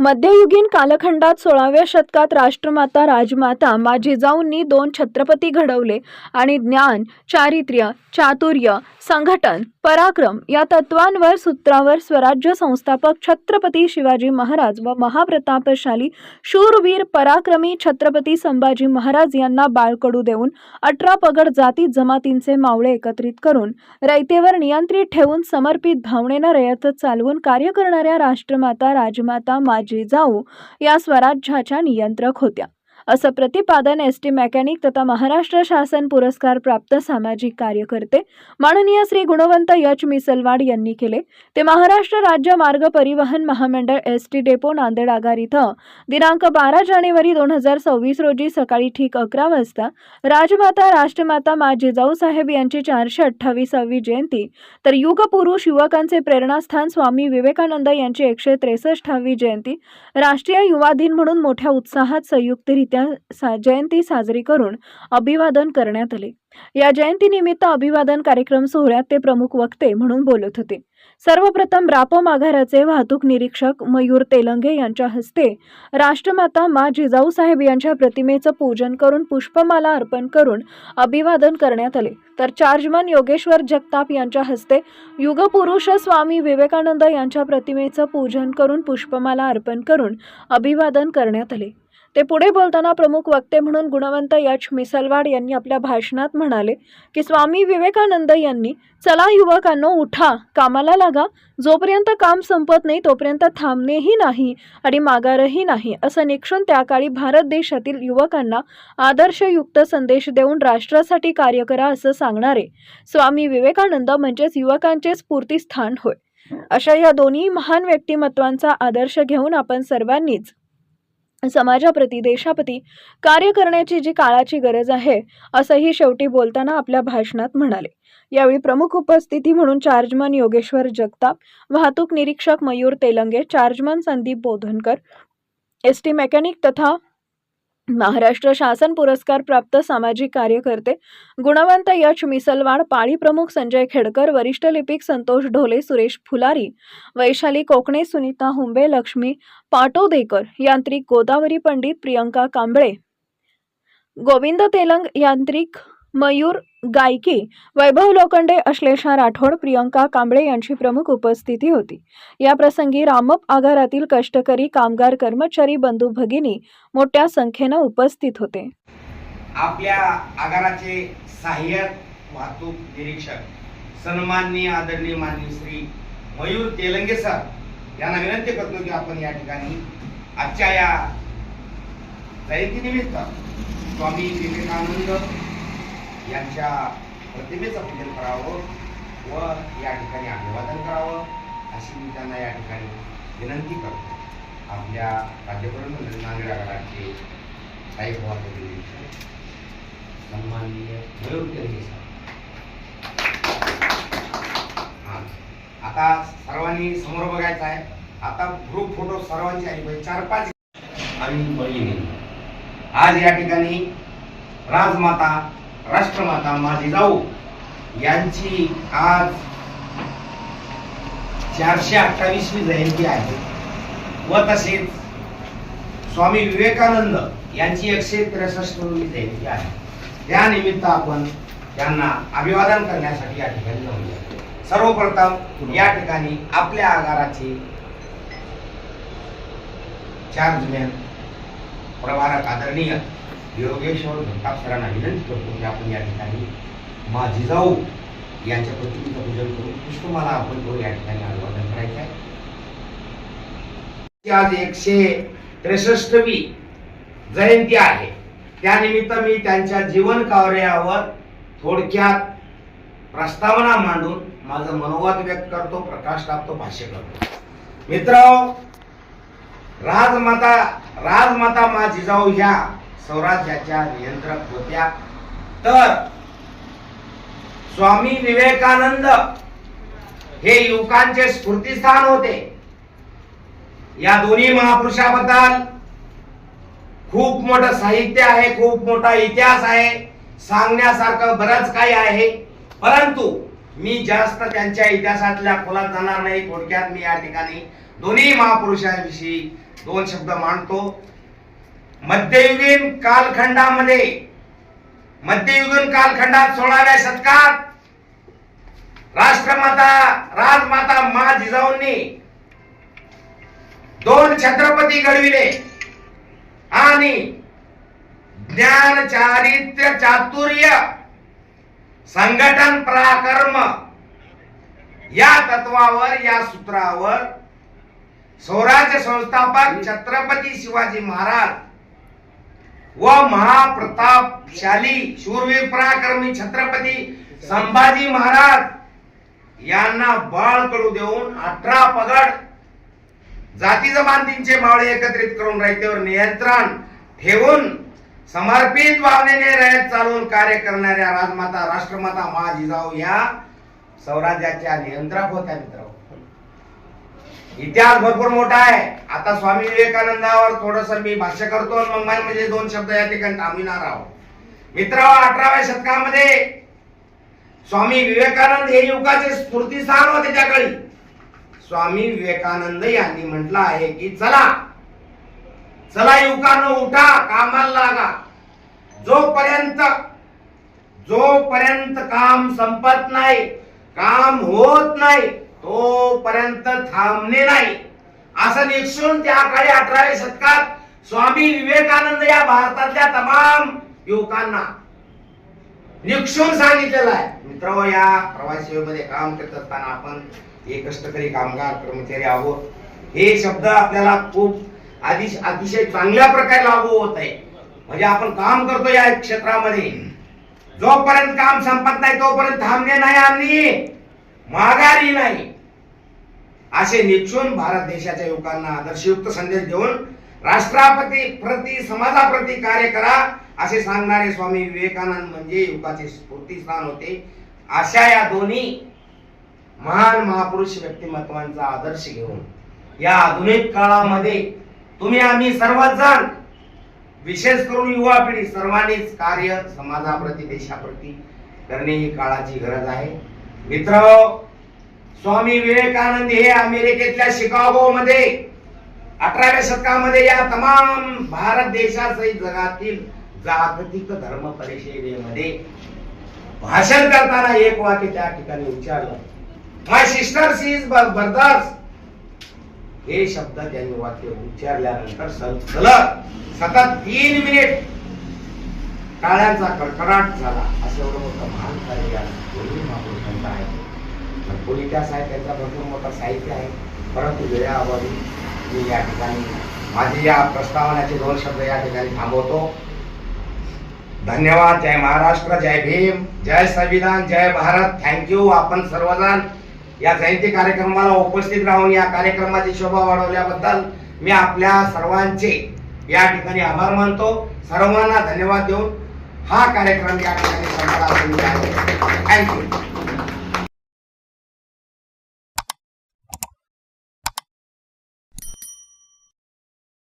मध्ययुगीन कालखंडात सोळाव्या शतकात राष्ट्रमाता राजमाता मा जिजाऊंनी दोन छत्रपती घडवले आणि ज्ञान चारित्र्य चातुर्य संघटन पराक्रम या तत्वांवर सूत्रावर स्वराज्य संस्थापक छत्रपती शिवाजी महाराज व महाप्रतापशाली शूरवीर पराक्रमी छत्रपती संभाजी महाराज यांना बाळकडू देऊन अठरा पगड जाती जमातींचे मावळे एकत्रित करून रयतेवर नियंत्रित ठेवून समर्पित भावनेनं रयत चालवून कार्य करणाऱ्या राष्ट्रमाता राजमाता माजी जाऊ. या स्वराज्याच्या नियंत्रक होत्या. असं प्रतिपादन एस टी मेकॅनिक तथा महाराष्ट्र शासन पुरस्कार प्राप्त सामाजिक कार्यकर्ते माननीय श्री गुणवंत यच मिसलवाड यांनी केले. ते महाराष्ट्र राज्य मार्ग परिवहन महामंडळ एस टी डेपो नांदेड आगार इथं दिनांक बारा जानेवारी दोन हजार सव्वीस रोजी सकाळी ठीक अकरा वाजता राजमाता राष्ट्रमाता मा जिजाऊ साहेब यांची चारशे अठ्ठावीसावी जयंती तर युगपुरुष युवकांचे प्रेरणास्थान स्वामी विवेकानंद यांची एकशे त्रेसष्टावी जयंती राष्ट्रीय युवा दिन म्हणून मोठ्या उत्साहात संयुक्तरित्या सा जयंती साजरी करून अभिवादन करण्यात आले. या जयंतीनिमित्त अभिवादन कार्यक्रम सोहळ्यात ते प्रमुख वक्ते म्हणून बोलत होते. सर्वप्रथम रापम माघाराचे वाहतूक निरीक्षक मयूर तेलंगे यांच्या हस्ते राष्ट्रमाता मा जिजाऊ साहेब यांच्या प्रतिमेचं पूजन करून पुष्पमाला अर्पण करून अभिवादन करण्यात आले. तर चार्जमन योगेश्वर जगताप यांच्या हस्ते युगपुरुष स्वामी विवेकानंद यांच्या प्रतिमेचं पूजन करून पुष्पमाला अर्पण करून अभिवादन करण्यात आले. ते पुढे बोलताना प्रमुख वक्ते म्हणून गुणवंत यश मिसलवाड यांनी आपल्या भाषणात म्हणाले की स्वामी विवेकानंद यांनी चला युवकांनो उठा. कामाला लागा. जोपर्यंत काम संपत नाही तोपर्यंत थांबणेही नाही आणि माघारही नाही. असं निक्षून त्या काळी भारत देशातील युवकांना आदर्शयुक्त संदेश देऊन राष्ट्रासाठी कार्य करा असं सांगणारे स्वामी विवेकानंद म्हणजेच युवकांचे स्फूर्तीस्थान होय. अशा या दोन्ही महान व्यक्तिमत्वांचा आदर्श घेऊन आपण सर्वांनीच समाजाप्रती देशाप्रती कार्य करण्याची जी काळाची गरज आहे असंही शेवटी बोलताना आपल्या भाषणात म्हणाले. यावेळी प्रमुख उपस्थिती म्हणून चार्जमन योगेश्वर जगताप वाहतूक निरीक्षक Mayur Telange chargeman Sandeep Bodhankar S T mechanic तथा महाराष्ट्र शासन पुरस्कार प्राप्त सामाजिक कार्यकर्ते गुणवंत यश मिसलवाड पाळी प्रमुख संजय खेडकर वरिष्ठ लिपिक संतोष ढोले सुरेश फुलारी वैशाली कोकणे सुनीता हुंबे लक्ष्मी पाटोदेकर यांत्रिक गोदावरी पंडित प्रियंका कांबळे. गोविंद तेलंग यांत्रिक मयूर गायकी वैभव लोखंडे अश्लेषा राठोड प्रियंका कांबळे यांची प्रमुख उपस्थिती होती. या प्रसंगी रामप आगारातील कष्टकरी कामगार कर्मचारी बंधू भगिनी मोठ्या संख्येनं उपस्थित होते. आपल्या आगाराचे सहाय्यक वाहतूक निरीक्षक सन्माननीय आदरणीय माननीय श्री मयूर तेलंगे सर यांना विनंती करतो की आपण या ठिकाणी आजच्या या जयंतीनिमित्त स्वामी विवेकानंद यांच्या प्रतिमेचं पूजन करावं व या ठिकाणी अभिवादन करावं अशी मी त्यांना या ठिकाणी विनंती करतो. आपल्या राज्यपर्यंत नांदेड आगाराचे साहेब वाहतूक सन्माननीय मयूर तेलगे सर आता सर्वांनी समोर बघायचं आहे. आता ग्रुप फोटो सर्वांचे आहे पाहिजे म्हणजे चार पाच आणि बहिणी. आज या ठिकाणी राजमाता राष्ट्रमाता माझी जाऊ यांची आज चारशे अठ्ठावीसवी जयंती आहे. व तसेच स्वामी विवेकानंद यांची एकशे त्रेसष्टवी जयंती आहे. त्यानिमित्त आपण त्यांना अभिवादन करण्यासाठी या ठिकाणी जाऊया सर्वप्रथम या ठिकाणी आपल्या आगाराचे चार्जमॅन प्रभारक आदरणीय योगेश्वर घंटाप सरांना विनंती करतो की आपण या ठिकाणी मा जिजाऊ यांच्या प्रतिमेचं पूजन करून पुष्पमाला आपण करून या ठिकाणी अभिवादन करायचं आहे. आज एकशे त्रेसष्टवी जयंती आहे. त्यानिमित्त मी त्यांच्या जीवन कार्यावर थोडक्यात प्रस्तावना मांडून माझं मनोवाद व्यक्त करतो प्रकाश टाकतो भाष्य करतो. मित्र राजमाता राजमाता मा जिजाऊ ह्या स्वराज्याच्या नियंत्रक होत्या. तर स्वामी विवेकानंद हे युवकांचे स्फूर्तीस्थान होते. या दोन्ही महापुरुषाबद्दल खूप मोठं साहित्य आहे खूप मोठा इतिहास आहे. सांगण्यासारखं बरंच काही आहे. परंतु मी जास्त त्यांच्या इतिहासातल्या खोलात जाणार नाही. थोडक्यात मी या ठिकाणी दोन्ही महापुरुषांविषयी दोन शब्द मांडतो. मध्ययुगीन कालखंडामध्ये मध्ययुगीन कालखंडात सोळाव्या शतकात राष्ट्रमाता राजमाता मा जिजाऊंनी दोन छत्रपती घडविले आणि ज्ञान चारित्र्य चातुर्य संघटन पराकर्म या तत्वावर या सूत्रावर स्वराज्य संस्थापक छत्रपती शिवाजी महाराज व महाप्रतापशाली शूरवीर पराक्रमी छत्रपती संभाजी महाराज यांना बाळ कडू देऊन अठरा पगड जाती जमातींचे मावळे एकत्रित करून रयतेवर नियंत्रण ठेवून समर्पित भावनेने रयत चालवून कार्य करणाऱ्या राजमाता राष्ट्रमाता मा जिजाऊ या स्वराज्याच्या नियंत्रक होत्या मित्र इतिहास भरपूर मोठा आहे. आता स्वामी विवेकानंदावर थोडस मी भाष्य करतो मग म्हणजे दोन शब्द या ठिकाणी थांबविणार आहोत. मित्र अठराव्या शतकामध्ये स्वामी विवेकानंद हे युगाचे स्फूर्तीस्थान होते त्या स्वामी विवेकानंद यांनी म्हटलं आहे की चला चला युवकांनो उठा कामाला लागा. जोपर्यंत जोपर्यंत काम संपत नाही काम होत नाही तोपर्यंत थांबणे नाही. असं निक्षून त्या काळी अठराव्या शतकात स्वामी विवेकानंद या भारतातल्या तमाम युवकांना निक्षून सांगितलेलं आहे. मित्र या प्रवासी मध्ये काम करत असताना आपण हे कष्टकरी कामगार कर्मचारी आहोत. हे शब्द आपल्याला खूप आधी अतिशय चांगल्या प्रकारे लागू होत आहे. म्हणजे आपण काम करतो या क्षेत्रामध्ये. जोपर्यंत काम संपत नाही तोपर्यंत थांबणे नाही आणि माघारी नाही. असे निक्षून भारत देशाच्या युवकांना आदर्शयुक्त संदेश देऊन राष्ट्रापती प्रति समाजाप्रती कार्य करा असे सांगणारे स्वामी विवेकानंद म्हणजे युवकाचे स्फूर्तीस्थान होते. अशा या दोन्ही महान महापुरुष व्यक्तिमत्वांचा आदर्श घेऊन या आधुनिक काळामध्ये तुम्ही आम्ही सर्वच जण विशेष करून युवा पिढी सर्वांनीच कार्य समाजाप्रती देशाप्रती करणे ही काळाची गरज आहे. मित्र स्वामी विवेकानंद हे अमेरिकेतल्या शिकागो मध्ये अठराव्या शतकामध्ये या तमाम भारत देशासहित जगातील जागतिक धर्म परिषदेमध्ये भाषण करताना एक वाक्य त्या ठिकाणी उच्चारलं. माय सिस्टर्स इज ब्रदर्स हे शब्द त्यांनी वाक्य उच्चारल्यानंतर सल- सलग सतत तीन मिनिट टाळ्यांचा कडकडाट झाला. असं एवढं मोठं महान कार्य या महापुरुषांचं आहे? भरपूर इतिहास आहे त्यांचा भरपूर मोठा साहित्य आहे. परंतु वेळाअभावी मी या ठिकाणी माझी या प्रस्तावनाचे दोन शब्द या ठिकाणी थांबवतो. धन्यवाद. जय महाराष्ट्र जय भीम. जय संविधान जय भारत. थँक्यू आपण सर्वजण या जयंती कार्यक्रमाला उपस्थित राहून या कार्यक्रमाची शोभा वाढवल्याबद्दल मी आपल्या सर्वांचे या ठिकाणी आभार मानतो. सर्वांना धन्यवाद देऊन हा कार्यक्रम या ठिकाणी संपला. थँक्यू.